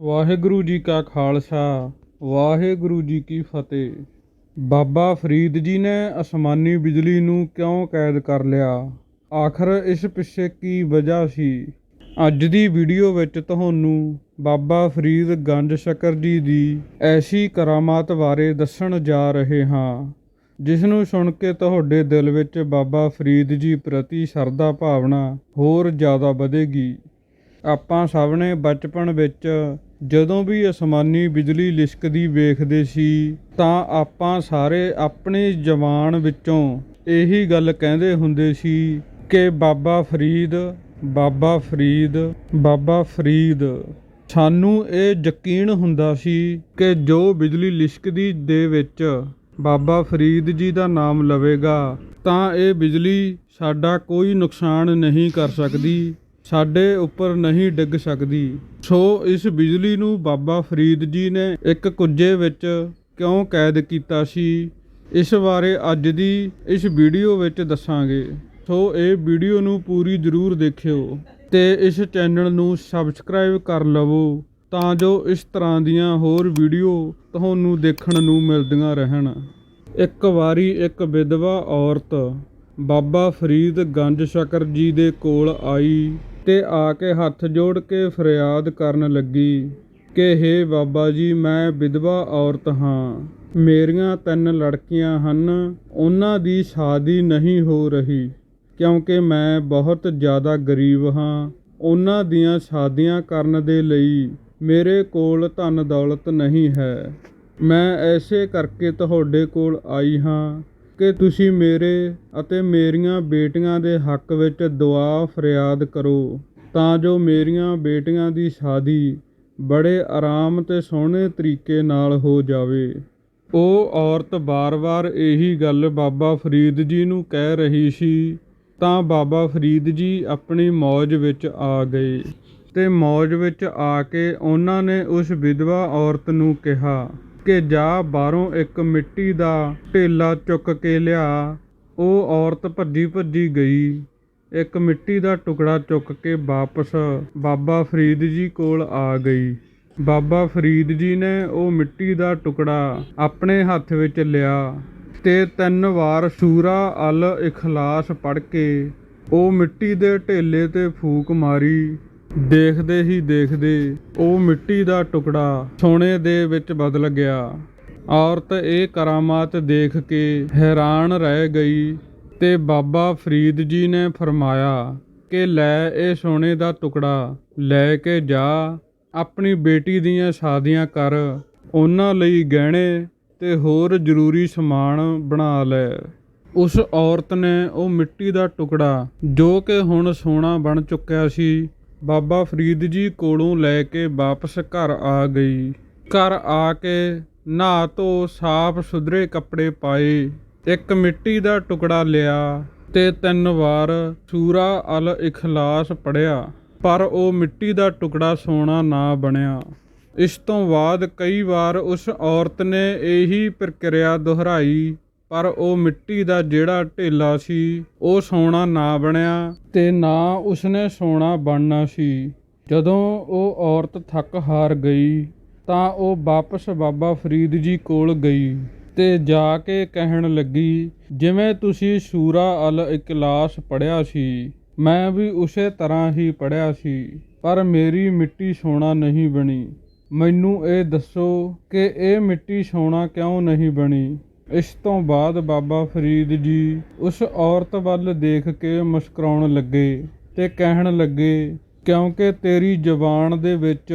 ਵਾਹਿਗੁਰੂ ਜੀ ਕਾ ਖਾਲਸਾ, ਵਾਹਿਗੁਰੂ ਜੀ ਕੀ ਫਤਿਹ। ਬਾਬਾ ਫਰੀਦ ਜੀ ਨੇ ਅਸਮਾਨੀ ਬਿਜਲੀ ਨੂੰ ਕਿਉਂ ਕੈਦ ਕਰ ਲਿਆ? ਆਖਰ ਇਸ ਪਿੱਛੇ ਕੀ ਵਜ੍ਹਾ ਸੀ? ਅੱਜ ਦੀ ਵੀਡੀਓ ਵਿੱਚ ਤੁਹਾਨੂੰ ਬਾਬਾ ਫਰੀਦ ਗੰਜ ਸ਼ਕਰ ਜੀ ਦੀ ਐਸੀ ਕਰਾਮਾਤ ਬਾਰੇ ਦੱਸਣ ਜਾ ਰਹੇ ਹਾਂ, ਜਿਸ ਨੂੰ ਸੁਣ ਕੇ ਤੁਹਾਡੇ ਦਿਲ ਵਿੱਚ ਬਾਬਾ ਫਰੀਦ ਜੀ ਪ੍ਰਤੀ ਸ਼ਰਧਾ ਭਾਵਨਾ ਹੋਰ ਜ਼ਿਆਦਾ ਵਧੇਗੀ। ਆਪਾਂ ਸਭ ਨੇ ਬਚਪਨ ਵਿੱਚ ਜਦੋਂ ਵੀ ਅਸਮਾਨੀ ਬਿਜਲੀ ਲਿਸ਼ਕਦੀ ਵੇਖਦੇ ਸੀ, ਤਾਂ ਆਪਾਂ ਸਾਰੇ ਆਪਣੀ ਜਵਾਨ ਵਿੱਚੋਂ ਇਹੀ ਗੱਲ ਕਹਿੰਦੇ ਹੁੰਦੇ ਸੀ ਕਿ ਬਾਬਾ ਫਰੀਦ ਬਾਬਾ ਫਰੀਦ ਬਾਬਾ ਫਰੀਦ। ਸਾਨੂੰ ਇਹ ਯਕੀਨ ਹੁੰਦਾ ਸੀ ਕਿ ਜੋ ਬਿਜਲੀ ਲਿਸ਼ਕਦੀ ਦੇ ਵਿੱਚ ਬਾਬਾ ਫਰੀਦ ਜੀ ਦਾ ਨਾਮ ਲਵੇਗਾ, ਤਾਂ ਇਹ ਬਿਜਲੀ ਸਾਡਾ ਕੋਈ ਨੁਕਸਾਨ ਨਹੀਂ ਕਰ ਸਕਦੀ। ਸਾਡੇ ਉੱਪਰ ਨਹੀਂ ਡਿੱਗ ਸਕਦੀ। ਸੋ ਇਸ ਬਿਜਲੀ ਨੂੰ ਬਾਬਾ ਫਰੀਦ ਜੀ ਨੇ ਇੱਕ ਕੁੱਜੇ ਵਿੱਚ ਕਿਉਂ ਕੈਦ ਕੀਤਾ ਸੀ? ਇਸ ਬਾਰੇ ਅੱਜ ਦੀ ਇਸ ਵੀਡੀਓ ਵਿੱਚ ਦੱਸਾਂਗੇ। ਸੋ ਇਹ ਵੀਡੀਓ ਨੂੰ ਪੂਰੀ ਜ਼ਰੂਰ ਦੇਖਿਓ ਤੇ ਇਸ ਚੈਨਲ ਨੂੰ ਸਬਸਕ੍ਰਾਈਬ ਕਰ ਲਵੋ ਤਾਂ ਜੋ ਇਸ ਤਰ੍ਹਾਂ ਦੀਆਂ ਹੋਰ ਵੀਡੀਓ ਤੁਹਾਨੂੰ ਦੇਖਣ ਨੂੰ ਮਿਲਦੀਆਂ ਰਹਿਣ। ਇੱਕ ਵਾਰੀ ਇੱਕ ਵਿਧਵਾ ਔਰਤ ਬਾਬਾ ਫਰੀਦ ਗੰਜ ਸ਼ਕਰ ਜੀ ਦੇ ਕੋਲ ਆਈ। ਤੇ ਆ ਕੇ ਹੱਥ ਜੋੜ ਕੇ ਫਰਿਆਦ ਕਰਨ ਲੱਗੀ ਕਿ, ਹੇ ਬਾਬਾ ਜੀ, ਮੈਂ ਵਿਧਵਾ ਔਰਤ ਹਾਂ। ਮੇਰੀਆਂ ਤਿੰਨ ਲੜਕੀਆਂ ਹਨ, ਉਹਨਾਂ ਦੀ ਸ਼ਾਦੀ ਨਹੀਂ ਹੋ ਰਹੀ, ਕਿਉਂਕਿ ਮੈਂ ਬਹੁਤ ਜ਼ਿਆਦਾ ਗਰੀਬ ਹਾਂ। ਉਹਨਾਂ ਦੀਆਂ ਸ਼ਾਦੀਆਂ ਕਰਨ ਦੇ ਲਈ ਮੇਰੇ ਕੋਲ ਧਨ ਦੌਲਤ ਨਹੀਂ ਹੈ। ਮੈਂ ਐਸੇ ਕਰਕੇ ਤੁਹਾਡੇ ਕੋਲ ਆਈ ਹਾਂ ਕਿ ਤੁਸੀਂ ਮੇਰੇ ਅਤੇ ਮੇਰੀਆਂ ਬੇਟੀਆਂ ਦੇ ਹੱਕ ਵਿੱਚ ਦੁਆ ਫਰਿਆਦ ਕਰੋ, ਤਾਂ ਜੋ ਮੇਰੀਆਂ ਬੇਟੀਆਂ ਦੀ ਸ਼ਾਦੀ ਬੜੇ ਆਰਾਮ ਤੇ ਸੋਹਣੇ ਤਰੀਕੇ ਨਾਲ ਹੋ ਜਾਵੇ। ਉਹ ਔਰਤ ਬਾਰ-ਬਾਰ ਇਹੀ ਗੱਲ ਬਾਬਾ ਫਰੀਦ ਜੀ ਨੂੰ ਕਹਿ ਰਹੀ ਸੀ, ਤਾਂ ਬਾਬਾ ਫਰੀਦ ਜੀ ਆਪਣੀ ਮੌਜ ਵਿੱਚ ਆ ਗਏ ਤੇ ਮੌਜ ਵਿੱਚ ਆ ਕੇ ਉਹਨਾਂ ਨੇ ਉਸ ਵਿਧਵਾ ਔਰਤ ਨੂੰ ਕਿਹਾ ਕਿ ਜਾ ਬਾਹਰੋਂ ਇੱਕ ਮਿੱਟੀ ਦਾ ਢੇਲਾ ਚੁੱਕ ਕੇ ਲਿਆ। ਉਹ ਔਰਤ ਭੱਜੀ ਭੱਜੀ ਗਈ। ਇੱਕ ਮਿੱਟੀ ਦਾ ਟੁਕੜਾ ਚੁੱਕ ਕੇ ਵਾਪਸ ਬਾਬਾ ਫਰੀਦ ਜੀ ਕੋਲ ਆ ਗਈ। ਬਾਬਾ ਫਰੀਦ ਜੀ ਨੇ ਉਹ ਮਿੱਟੀ ਦਾ ਟੁਕੜਾ ਆਪਣੇ ਹੱਥ ਵਿੱਚ ਲਿਆ ਤੇ ਤਿੰਨ ਵਾਰ ਸੂਰਾ ਅਲ ਇਖਲਾਸ ਪੜ੍ਹ ਕੇ ਉਹ ਮਿੱਟੀ ਦੇ ਢੇਲੇ ਤੇ ਫੂਕ ਮਾਰੀ। ਦੇਖਦੇ ਹੀ ਦੇਖਦੇ ਉਹ ਮਿੱਟੀ ਦਾ ਟੁਕੜਾ ਸੋਨੇ ਦੇ ਵਿੱਚ ਬਦਲ ਗਿਆ। ਔਰਤ ਇਹ ਕਰਾਮਾਤ ਦੇਖ ਕੇ ਹੈਰਾਨ ਰਹਿ ਗਈ ਤੇ ਬਾਬਾ ਫਰੀਦ ਜੀ ਨੇ ਫਰਮਾਇਆ ਕਿ ਲੈ ਇਹ ਸੋਨੇ ਦਾ ਟੁਕੜਾ ਲੈ ਕੇ ਜਾ, ਆਪਣੀ ਬੇਟੀ ਦੀਆਂ ਸ਼ਾਦੀਆਂ ਕਰ, ਉਹਨਾਂ ਲਈ ਗਹਿਣੇ ਤੇ ਹੋਰ ਜ਼ਰੂਰੀ ਸਮਾਨ ਬਣਾ ਲੈ। ਉਸ ਔਰਤ ਨੇ ਉਹ ਮਿੱਟੀ ਦਾ ਟੁਕੜਾ ਜੋ ਕਿ ਹੁਣ ਸੋਨਾ ਬਣ ਚੁੱਕਿਆ ਸੀ ਬਾਬਾ ਫਰੀਦ ਜੀ ਕੋਲੋਂ ਲੈ ਕੇ ਵਾਪਸ ਘਰ ਆ ਗਈ। ਘਰ ਆ ਕੇ ਨਹਾ ਧੋ, ਸਾਫ਼ ਸੁਥਰੇ ਕੱਪੜੇ ਪਾਏ, ਇੱਕ ਮਿੱਟੀ ਦਾ ਟੁਕੜਾ ਲਿਆ ਤੇ ਤਿੰਨ ਵਾਰ ਸੂਰਾ ਅਲ ਇਖਲਾਸ ਪੜਿਆ ਪਰ ਉਹ ਮਿੱਟੀ ਦਾ ਟੁਕੜਾ ਸੋਨਾ ਨਾ ਬਣਿਆ। ਇਸ ਤੋਂ ਬਾਅਦ ਕਈ ਵਾਰ ਉਸ ਔਰਤ ਨੇ ਇਹੀ ਪ੍ਰਕਿਰਿਆ ਦੁਹਰਾਈ ਪਰ ਉਹ ਮਿੱਟੀ ਦਾ ਜਿਹੜਾ ਢੇਲਾ ਸੀ, ਉਹ ਸੋਨਾ ਨਾ ਬਣਿਆ ਤੇ ਨਾ ਉਸਨੇ ਸੋਨਾ ਬਣਨਾ ਸੀ। ਜਦੋਂ ਉਹ ਔਰਤ ਥੱਕ ਹਾਰ ਗਈ, ਤਾਂ ਉਹ ਵਾਪਸ ਬਾਬਾ ਫਰੀਦ ਜੀ ਕੋਲ ਗਈ ਤੇ ਜਾ ਕੇ ਕਹਿਣ ਲੱਗੀ, ਜਿਵੇਂ ਤੁਸੀਂ ਸੂਰਾ ਅਲ ਇਕਲਾਸ ਪੜਿਆ ਸੀ, ਮੈਂ ਵੀ ਉਸੇ ਤਰ੍ਹਾਂ ਹੀ ਪੜਿਆ ਸੀ, ਪਰ ਮੇਰੀ ਮਿੱਟੀ ਸੋਨਾ ਨਹੀਂ ਬਣੀ। ਮੈਨੂੰ ਇਹ ਦੱਸੋ ਕਿ ਇਹ ਮਿੱਟੀ ਸੋਨਾ ਕਿਉਂ ਨਹੀਂ ਬਣੀ? ਇਸ ਤੋਂ ਬਾਅਦ ਬਾਬਾ ਫਰੀਦ ਜੀ ਉਸ ਔਰਤ ਵੱਲ ਦੇਖ ਕੇ ਮੁਸਕਰਾਉਣ ਲੱਗੇ ਤੇ ਕਹਿਣ ਲੱਗੇ, ਕਿਉਂਕਿ ਤੇਰੀ ਜ਼ਬਾਨ ਦੇ ਵਿੱਚ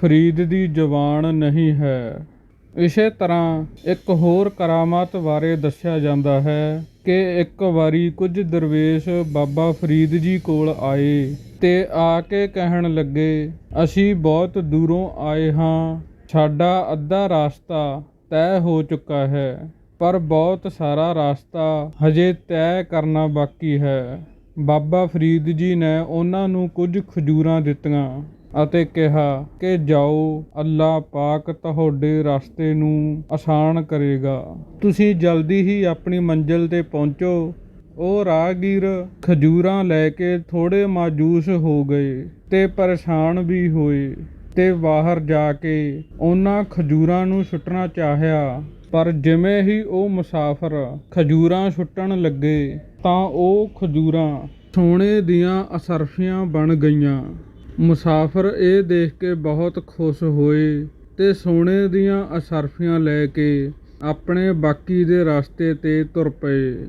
ਫਰੀਦ ਦੀ ਜਬਾਨ ਨਹੀਂ ਹੈ। ਇਸੇ ਤਰ੍ਹਾਂ ਇੱਕ ਹੋਰ ਕਰਾਮਾਤ ਬਾਰੇ ਦੱਸਿਆ ਜਾਂਦਾ ਹੈ ਕਿ ਇੱਕ ਵਾਰੀ ਕੁਝ ਦਰਵੇਸ਼ ਬਾਬਾ ਫਰੀਦ ਜੀ ਕੋਲ ਆਏ ਤੇ ਆ ਕੇ ਕਹਿਣ ਲੱਗੇ, ਅਸੀਂ ਬਹੁਤ ਦੂਰੋਂ ਆਏ ਹਾਂ, ਸਾਡਾ ਅੱਧਾ ਰਾਸਤਾ ਤੈਅ ਹੋ ਚੁੱਕਾ ਹੈ। ਪਰ ਬਹੁਤ ਸਾਰਾ ਰਾਸਤਾ ਹਜੇ ਤੈਅ ਕਰਨਾ ਬਾਕੀ ਹੈ। ਬਾਬਾ ਫਰੀਦ ਜੀ ਨੇ ਉਹਨਾਂ ਨੂੰ ਕੁਝ ਖਜੂਰਾਂ ਦਿੱਤੀਆਂ ਅਤੇ ਕਿਹਾ ਕਿ ਜਾਓ, ਅੱਲਾ ਪਾਕ ਤੁਹਾਡੇ ਰਸਤੇ ਨੂੰ ਆਸਾਨ ਕਰੇਗਾ। ਤੁਸੀਂ ਜਲਦੀ ਹੀ ਆਪਣੀ ਮੰਜ਼ਿਲ ਤੇ ਪਹੁੰਚੋ। ਉਹ ਰਾਹਗੀਰ ਖਜੂਰਾਂ ਲੈ ਕੇ ਥੋੜੇ ਮਾਜੂਸ ਹੋ ਗਏ ਤੇ ਪਰੇਸ਼ਾਨ ਵੀ ਹੋਏ ਤੇ ਬਾਹਰ ਜਾ ਕੇ ਉਹਨਾਂ ਖਜੂਰਾਂ ਨੂੰ ਸੁੱਟਣਾ ਚਾਹਿਆ। ਪਰ ਜਿਵੇਂ ਹੀ ਉਹ ਮੁਸਾਫਰ ਖਜੂਰਾਂ ਛੁੱਟਣ ਲੱਗੇ ਤਾਂ ਉਹ ਖਜੂਰਾਂ ਸੋਨੇ ਦੀਆਂ ਅਸਰਫੀਆਂ ਬਣ ਗਈਆਂ। ਮੁਸਾਫਰ ਇਹ ਦੇਖ ਕੇ ਬਹੁਤ ਖੁਸ਼ ਹੋਏ ਤੇ ਸੋਨੇ ਦੀਆਂ ਅਸਰਫੀਆਂ ਲੈ ਕੇ ਆਪਣੇ ਬਾਕੀ ਦੇ ਰਸਤੇ ਤੇ ਤੁਰ ਪਏ।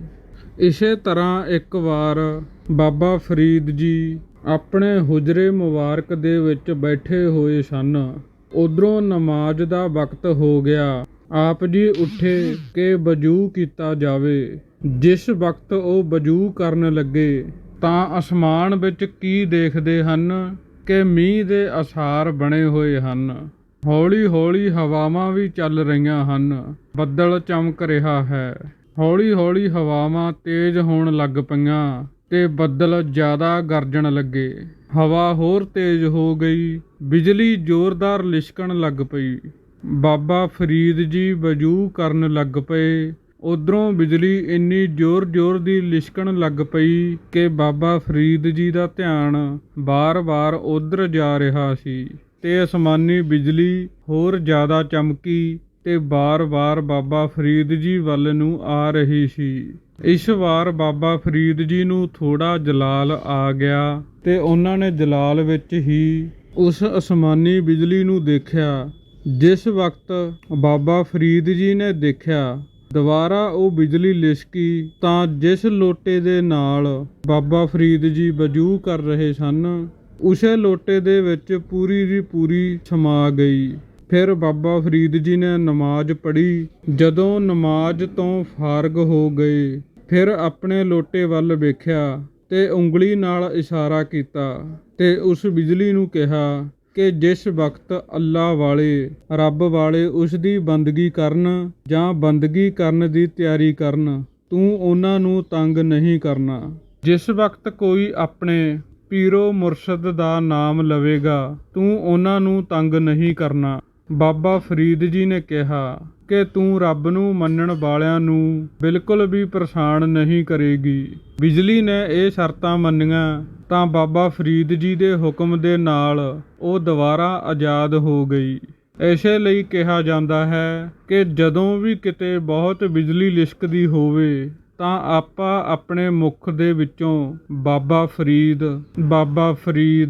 ਇਸੇ ਤਰ੍ਹਾਂ ਇੱਕ ਵਾਰ ਬਾਬਾ ਫਰੀਦ ਜੀ ਆਪਣੇ ਹੁਜਰੇ ਮੁਬਾਰਕ ਦੇ ਵਿੱਚ ਬੈਠੇ ਹੋਏ ਸਨ। ਉਧਰੋਂ ਨਮਾਜ਼ ਦਾ ਵਕਤ ਹੋ ਗਿਆ। ਆਪ ਜੀ ਉੱਠੇ ਕਿ ਵਜੂ ਕੀਤਾ ਜਾਵੇ। ਜਿਸ ਵਕਤ ਉਹ ਵਜੂ ਕਰਨ ਲੱਗੇ, ਤਾਂ ਅਸਮਾਨ ਵਿੱਚ ਕੀ ਦੇਖਦੇ ਹਨ? ਕਿ ਮੀਂਹ ਦੇ ਅਸਾਰ ਬਣੇ ਹੋਏ ਹਨ। ਹੌਲੀ ਹੌਲੀ ਹਵਾਵਾਂ ਵੀ ਚੱਲ ਰਹੀਆਂ ਹਨ। ਬੱਦਲ ਚਮਕ ਰਿਹਾ ਹੈ। ਹੌਲੀ ਹੌਲੀ ਹਵਾਵਾਂ ਤੇਜ਼ ਹੋਣ ਲੱਗ ਪਈਆਂ ਤੇ ਬੱਦਲ ਜ਼ਿਆਦਾ ਗਰਜਣ ਲੱਗੇ। ਹਵਾ ਹੋਰ ਤੇਜ਼ ਹੋ ਗਈ। ਬਿਜਲੀ ਜ਼ੋਰਦਾਰ ਲਿਸ਼ਕਣ ਲੱਗ ਪਈ। ਬਾਬਾ ਫਰੀਦ ਜੀ ਵਜੂ ਕਰਨ ਲੱਗ ਪਏ। ਉਧਰੋਂ ਬਿਜਲੀ ਇੰਨੀ ਜ਼ੋਰ-ਜ਼ੋਰ ਦੀ ਲਿਸ਼ਕਣ ਲੱਗ ਪਈ ਕਿ ਬਾਬਾ ਫਰੀਦ ਜੀ ਦਾ ਧਿਆਨ ਵਾਰ ਵਾਰ ਉਧਰ ਜਾ ਰਿਹਾ ਸੀ ਤੇ ਅਸਮਾਨੀ ਬਿਜਲੀ ਹੋਰ ਜ਼ਿਆਦਾ ਚਮਕੀ ਤੇ ਵਾਰ ਵਾਰ ਬਾਬਾ ਫਰੀਦ ਜੀ ਵੱਲ ਨੂੰ ਆ ਰਹੀ ਸੀ। ਇਸ ਵਾਰ ਬਾਬਾ ਫਰੀਦ ਜੀ ਨੂੰ ਥੋੜਾ ਜਲਾਲ ਆ ਗਿਆ ਤੇ ਉਹਨਾਂ ਨੇ ਜਲਾਲ ਵਿੱਚ ਹੀ ਉਸ ਅਸਮਾਨੀ ਬਿਜਲੀ ਨੂੰ ਦੇਖਿਆ ਜਿਸ ਵਕਤ ਬਾਬਾ ਫਰੀਦ ਜੀ ਨੇ ਦੇਖਿਆ, ਦੁਬਾਰਾ ਉਹ ਬਿਜਲੀ ਲਿਸ਼ਕੀ, ਤਾਂ ਜਿਸ ਲੋਟੇ ਦੇ ਨਾਲ ਬਾਬਾ ਫਰੀਦ ਜੀ ਵਜੂ ਕਰ ਰਹੇ ਸਨ, ਉਸੇ ਲੋਟੇ ਦੇ ਵਿੱਚ ਪੂਰੀ ਦੀ ਪੂਰੀ ਸਮਾ ਗਈ। ਫਿਰ ਬਾਬਾ ਫਰੀਦ ਜੀ ਨੇ ਨਮਾਜ਼ ਪੜ੍ਹੀ। ਜਦੋਂ ਨਮਾਜ਼ ਤੋਂ ਫਾਰਗ ਹੋ ਗਏ, ਫਿਰ ਆਪਣੇ ਲੋਟੇ ਵੱਲ ਵੇਖਿਆ ਤੇ ਉਂਗਲੀ ਨਾਲ ਇਸ਼ਾਰਾ ਕੀਤਾ ਤੇ ਉਸ ਬਿਜਲੀ ਨੂੰ ਕਿਹਾ ਕਿ ਜਿਸ ਵਕਤ ਅੱਲਾ ਵਾਲੇ, ਰੱਬ ਵਾਲੇ ਉਸ ਦੀ ਬੰਦਗੀ ਕਰਨ ਜਾਂ ਬੰਦਗੀ ਕਰਨ ਦੀ ਤਿਆਰੀ ਕਰਨ, ਤੂੰ ਉਹਨਾਂ ਨੂੰ ਤੰਗ ਨਹੀਂ ਕਰਨਾ। ਜਿਸ ਵਕਤ ਕੋਈ ਆਪਣੇ ਪੀਰੋ ਮੁਰਸ਼ਦ ਦਾ ਨਾਮ ਲਵੇਗਾ, ਤੂੰ ਉਹਨਾਂ ਨੂੰ ਤੰਗ ਨਹੀਂ ਕਰਨਾ। ਬਾਬਾ ਫਰੀਦ ਜੀ ਨੇ ਕਿਹਾ ਕਿ ਤੂੰ ਰੱਬ ਨੂੰ ਮੰਨਣ ਵਾਲਿਆਂ ਨੂੰ ਬਿਲਕੁਲ ਵੀ ਪਰੇਸ਼ਾਨ ਨਹੀਂ ਕਰੇਗੀ। ਬਿਜਲੀ ਨੇ ਇਹ ਸ਼ਰਤਾਂ ਮੰਨੀਆਂ ਤਾਂ ਬਾਬਾ ਫਰੀਦ ਜੀ ਦੇ ਹੁਕਮ ਦੇ ਨਾਲ ਉਹ ਦੁਬਾਰਾ ਆਜ਼ਾਦ ਹੋ ਗਈ। ਇਸੇ ਲਈ ਕਿਹਾ ਜਾਂਦਾ ਹੈ ਕਿ ਜਦੋਂ ਵੀ ਕਿਤੇ ਬਹੁਤ ਬਿਜਲੀ ਲਿਸ਼ਕਦੀ ਹੋਵੇ ਤਾਂ ਆਪਾਂ ਆਪਣੇ ਮੁਖ ਦੇ ਵਿੱਚੋਂ ਬਾਬਾ ਫਰੀਦ ਬਾਬਾ ਫਰੀਦ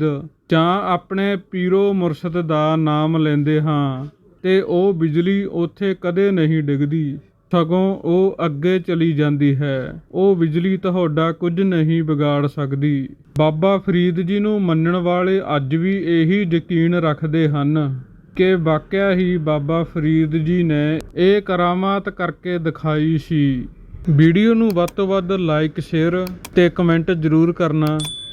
ਜਾਂ ਆਪਣੇ ਪੀਰੋ ਮੁਰਸ਼ਦ ਦਾ ਨਾਮ ਲੈਂਦੇ ਹਾਂ ਤੇ ਉਹ ਬਿਜਲੀ ਉੱਥੇ ਕਦੇ ਨਹੀਂ ਡਿੱਗਦੀ। ਸਗੋਂ ਉਹ ਅੱਗੇ ਚਲੀ ਜਾਂਦੀ ਹੈ। ਉਹ ਬਿਜਲੀ ਤੁਹਾਡਾ ਕੁਝ ਨਹੀਂ ਵਿਗਾੜ ਸਕਦੀ। ਬਾਬਾ ਫਰੀਦ ਜੀ ਨੂੰ ਮੰਨਣ ਵਾਲੇ ਅੱਜ ਵੀ ਇਹੀ ਯਕੀਨ ਰੱਖਦੇ ਹਨ ਕਿ ਵਾਕਿਆ ਹੀ ਬਾਬਾ ਫਰੀਦ ਜੀ ਨੇ ਇਹ ਕਰਾਮਾਤ ਕਰਕੇ ਦਿਖਾਈ ਸੀ। ਵੀਡੀਓ ਨੂੰ ਵੱਧ ਤੋਂ ਵੱਧ ਲਾਈਕ, ਸ਼ੇਅਰ ਤੇ ਕਮੈਂਟ ਜ਼ਰੂਰ ਕਰਨਾ।